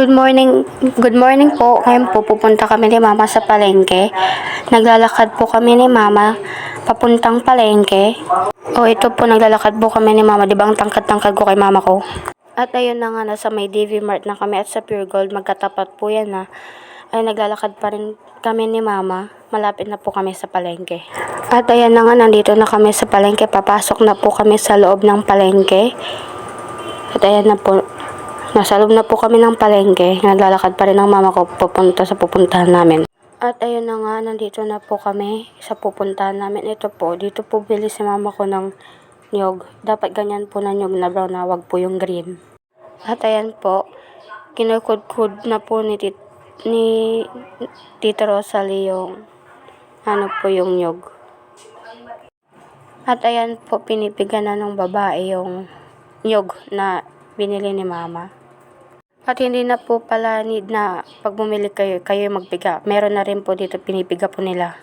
Good morning. Good morning po. Ngayon po pupunta kami ni Mama sa palengke. Naglalakad po kami ni Mama papuntang palengke. O ito po naglalakad po kami ni Mama. Di ba ang tangkad-tangkad ko kay Mama ko? At ayun na nga nasa may DV Mart na kami at sa Pure Gold magkatapat po yan na ay naglalakad pa rin kami ni Mama. Malapit na po kami sa palengke. At ayan na nga nandito na kami sa palengke. Papasok na po kami sa loob ng palengke. At ayan na po, nasa loob na po kami ng palengke. Naglalakad pa rin ang mama ko pupunta sa pupuntahan namin. At ayun na nga, nandito na po kami sa pupuntahan namin. Ito po, dito po bili si mama ko ng nyog. Dapat ganyan po na nyog na brown na wag po yung green. At ayan po, kinukudkud na po ni, tit ni Tita Rosalie yung ano po yung nyog. At ayan po, pinipigan na ng babae yung nyog na binili ni mama. At hindi na po pala need na pag bumili kayo, kayo magpiga. Meron na rin po dito, pinipiga po nila.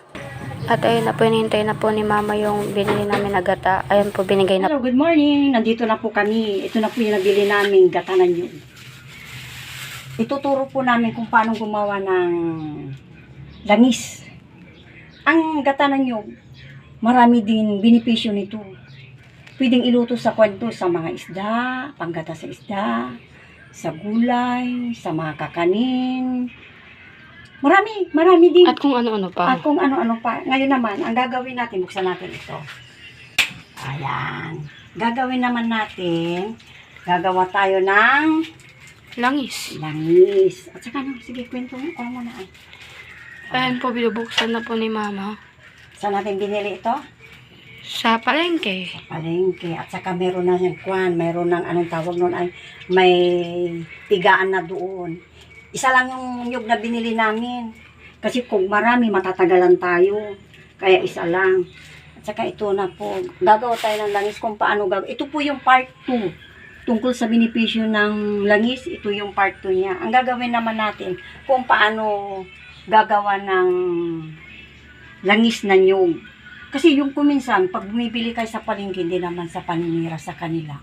At ayun na po, hinihintay na po ni mama yung binili namin na gata. Ayun po, binigay na Hello, good morning. Nandito na po kami. Ito na po yung nabili namin gatanan yun. Ituturo po namin kung paano gumawa ng langis. Ang gatanan nyo, marami din benepisyo nito. Pwedeng iluto sa kwento sa mga isda, panggata sa isda, sa gulay, sa mga kakanin. Marami, marami din. At kung ano-ano pa. At kung ano-ano pa. Ngayon naman, ang gagawin natin, buksan natin ito. Ayan. Gagawin naman natin, gagawa tayo ng Langis. langis. At saka ano, sige, kwento mo. Ako muna. ay. Ayun po, binubuksan na po ni mama. Saan natin binili ito? Sa palengke. Palengke. At saka meron na yung kwan, meron ng anong tawag nun ay may tigaan na doon. Isa lang yung nyug na binili namin. Kasi kung marami, matatagalan tayo. Kaya isa lang. At saka ito na po. Gagawa tayo ng langis kung paano gagawa. Ito po yung part 2. Tungkol sa benepisyo ng langis, ito yung part 2 niya. Ang gagawin naman natin kung paano gagawa ng langis na nyug. Kasi yung kuminsan, pag bumibili kayo sa palengke, hindi naman sa paninira sa kanila.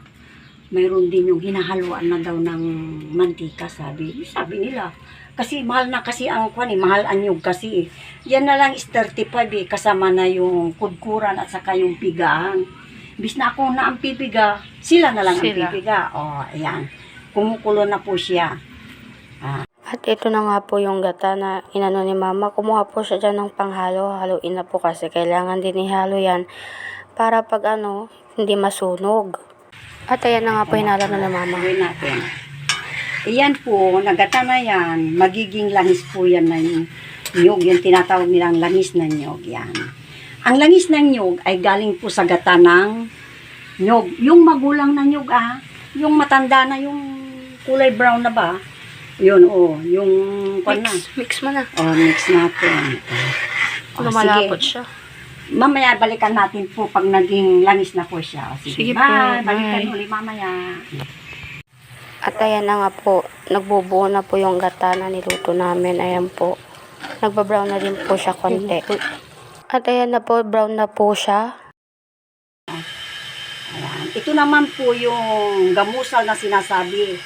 Mayroon din yung hinahaluan na daw ng mantika, sabi. Sabi nila. Kasi mahal na kasi ang kwan eh, mahal ang nyug kasi eh. Yan na lang is 35 eh, kasama na yung kudkuran at saka yung pigaan. Bis na ako na ang pipiga, sila na lang ang Sila. pipiga. O, ayan. Kumukulo na po siya. At ito na nga po yung gata na inano ni mama. Kumuha po siya dyan ng panghalo. Haluin na po kasi kailangan din ihalo yan para pag ano, hindi masunog. At ayan na nga po hinalo na ni mama. Gawin natin. Iyan po, nagata na yan, magiging langis po yan na yung nyug, yung tinatawag nilang langis na nyug, yan. Ang langis ng nyug ay galing po sa gata ng nyug. Yung magulang na nyug, ah, yung matanda na yung kulay brown na ba, yun, oh, yung, kwan na. Mix, mix mo na. Oh, mix natin. Oh, Lumalapot sige. siya. Mamaya balikan natin po pag naging langis na po siya. O, Sige sige, po, bye. Balikan bye. uli mamaya. At ayan na nga po, nagbubuo na po yung gata na niluto namin. Ayan po. Nagbabrown na din po siya konti. At ayan na po, brown na po siya. Ayan. Ito naman po yung gamusal na sinasabi.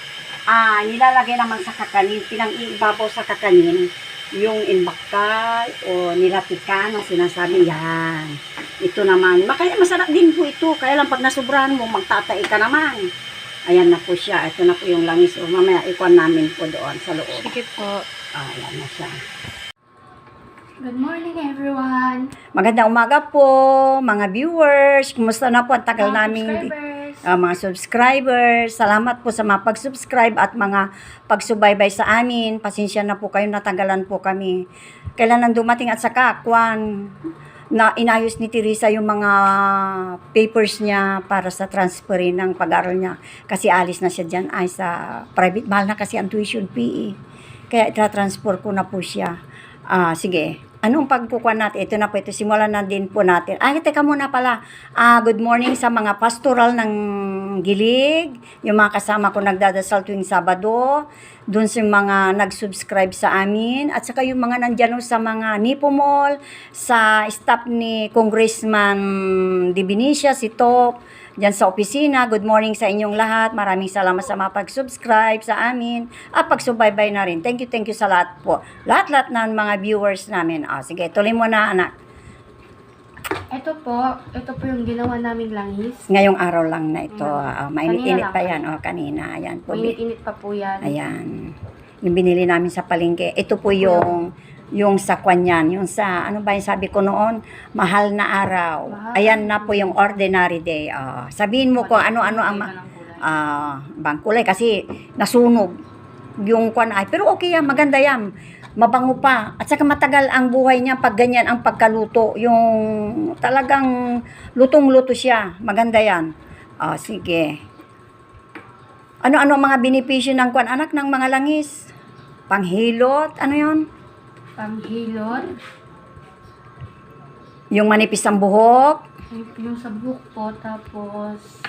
Ah, nilalagay naman sa kakanin, pinang ibabaw sa kakanin, yung inbakal o nilatikan na sinasabi yan. Ito naman, makaya masarap din po ito. Kaya lang pag nasubrahan mo, magtatay ka naman. Ayan na po siya. Ito na po yung langis. O mamaya ikuan namin po doon sa loob. Sige po. Ah, ayan na siya. Good morning everyone. Magandang umaga po, mga viewers. Kumusta na po? Ang tagal namin subscribers. Uh, mga subscribers. Salamat po sa mga pag-subscribe at mga pagsubaybay sa amin. Pasensya na po kayo, natagalan po kami. Kailan nang dumating at saka, kwan, na inayos ni Teresa yung mga papers niya para sa transferin ng pag-aaral niya. Kasi alis na siya dyan ay sa private. Mahal na kasi ang tuition fee. eh. Kaya itra-transfer ko na po siya. Ah, sige. Anong pagkukuha natin? Ito na po, ito simulan na din po natin. Ay, teka muna pala. Ah, good morning sa mga pastoral ng Gilig, yung mga kasama ko nagdadasal tuwing Sabado, dun sa mga nag-subscribe sa amin, at saka yung mga nandyan sa mga Nipo Mall, sa staff ni Congressman Di Benicia, si Top, dyan sa opisina. Good morning sa inyong lahat. Maraming salamat sa mga pag-subscribe sa amin at pagsubaybay na rin. Thank you, thank you sa lahat po. Lahat-lahat ng mga viewers namin. Ah, sige, tuloy mo na anak. Ito po, ito po yung ginawa naming langis. Ngayong araw lang na ito. Mm. Ah, mainit-init pa yan. Oh, kanina. Ayan po. Mainit-init pa po yan. Ayan. Yung binili namin sa palengke. Ito po yung yung sa kwanyan, yung sa, ano ba yung sabi ko noon, mahal na araw. Mahal. Ayan na po yung ordinary day. Ah, sabihin mo ko ano-ano ang ma- Iba ng kulay. ah bang kulay kasi nasunog yung kwan ay. Pero okay yan, maganda yan. Mabango pa. At saka matagal ang buhay niya pag ganyan ang pagkaluto. Yung talagang lutong-luto siya. Maganda yan. Ah, sige. Ano-ano mga benepisyo ng kwan anak ng mga langis? Panghilot, ano yon? Panghilot. Yung manipis ang buhok, Yung, sa buhok po, tapos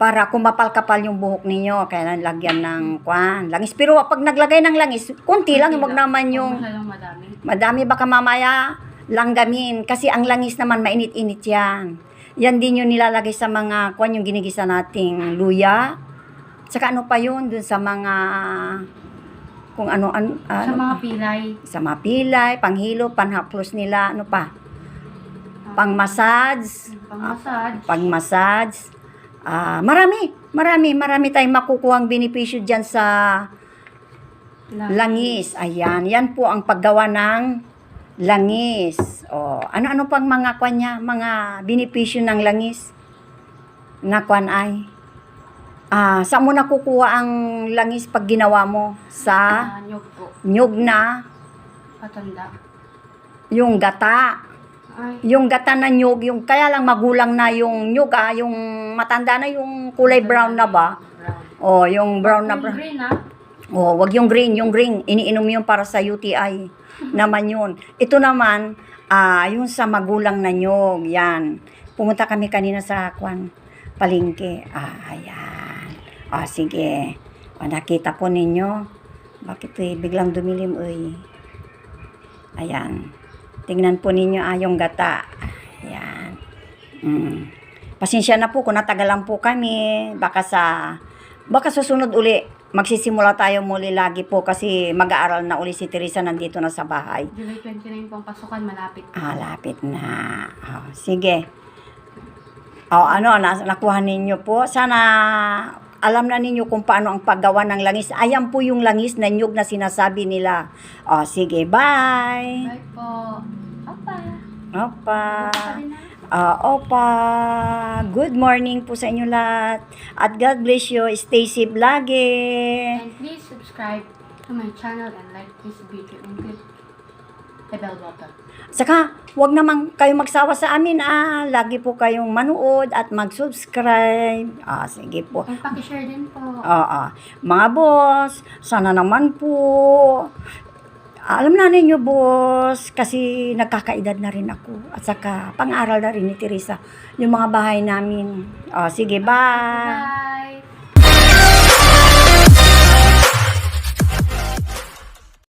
para kumapal-kapal yung buhok ninyo, kaya lagyan ng kwan, langis. Pero pag naglagay ng langis, kunti lang, wag naman yung Huwag madami. Madami baka mamaya langgamin. Kasi ang langis naman, mainit-init yan. Yan din yung nilalagay sa mga, kwan yung ginigisa nating luya. Saka ano pa yun, dun sa mga, kung ano, ano, Sa ano mga pa? pilay. sa mga pilay, panghilo, panhaplos nila, ano pa, pang-massage, Pang-massage. pang-massage. Ah, marami, marami, marami tayong makukuhang benepisyo dyan sa Langis. Ayan. Yan po ang paggawa ng langis. O, ano-ano pang mga kwan niya, mga benepisyo ng langis na kwan ay? Ah, saan mo nakukuha ang langis pag ginawa mo? Sa Ah, nyog po. nyug na Patanda. yung gata. Ay, Yung gata na nyug, yung kaya lang magulang na yung nyug ah, yung matanda na yung kulay brown na ba? Brown. O, yung brown na brown. green ah. Oh, wag yung green, yung green, iniinom yun para sa UTI. naman yun. Ito naman, ah, yung sa magulang na nyog, yan. Pumunta kami kanina sa kwan, palengke. Ah, ayan. Ah, sige. Ah, nakita po ninyo. Bakit eh, biglang dumilim, uy. Ayan. Tingnan po ninyo, ah, yung gata. Ayan. Mm. Pasensya na po kung natagalan po kami. Baka sa, baka susunod uli, magsisimula tayo muli lagi po kasi mag-aaral na uli si Teresa nandito na sa bahay. July 29 pong pasukan, malapit. Ah, lapit na. Oh, sige. Oh, ano, na, nakuha ninyo po. Sana alam na ninyo kung paano ang paggawa ng langis. Ayan po yung langis na nyug na sinasabi nila. Oh, sige, bye. Bye po. Opa. Opa. Ah, opa. Good morning po sa inyo lahat. At God bless you. Stay safe lagi. And please subscribe to my channel and like this video and click the bell. Saka, wag naman kayo magsawa sa amin ah. Lagi po kayong manood at mag-subscribe. Ah, sige po. And pakishare din po. Oo. Mga boss, sana naman po. Alam na ninyo, boss, kasi nagkakaedad na rin ako. At saka, pang-aral na rin ni Teresa yung mga bahay namin. Oh, sige, bye. Bye!